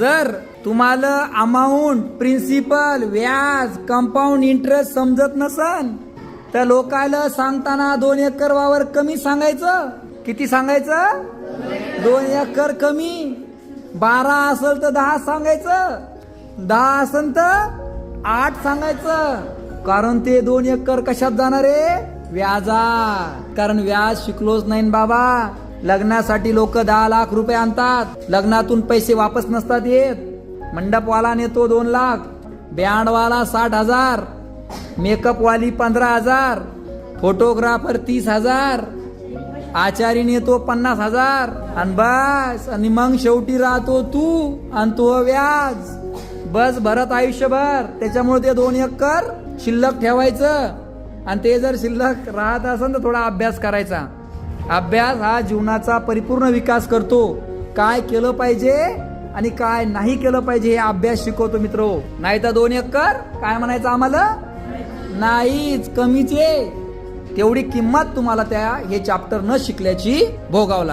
जर तुम्हाला amount principal व्याज कंपाऊंड इंटरेस्ट समजत नसन तर लोकायला सांगताना दोन एकर वावर कमी सांगायचं. किती सांगायचं? दोन एकर कमी. बारा असेल तर दहा सांगायचं. दहा असेल तर आठ सांगायचं. कारण ते दोन एकर कशात जाणार आहे? व्याजा कारण व्याज शिकलोच नाही बाबा. लग्नासाठी लोक दहा लाख रुपये आणतात. लग्नातून पैसे वापस नसतात येत. मंडपवाला नेतो दोन लाख. बँडवाला साठ हजार. मेकअपवाली पंधरा हजार. फोटोग्राफर तीस हजार. आचारी नेतो पन्नास हजार. आणि बस. आणि मग शेवटी राहतो तू आणि तो व्याज. बस भरत आयुष्यभर. त्याच्यामुळे ते दोन एकर शिल्लक ठेवायचं. आणि ते जर शिल्लक राहत असेल तर थोडा अभ्यास करायचा. अभ्यास हा जीवनाचा परिपूर्ण विकास करतो. काय केलं पाहिजे आणि काय नाही केलं पाहिजे हे अभ्यास शिकवतो मित्र. नाही तर दोन एकर काय म्हणायचं आम्हाला? नाहीच कमीचे. तेवढी किंमत तुम्हाला त्या हे चॅप्टर न शिकल्याची भोगावं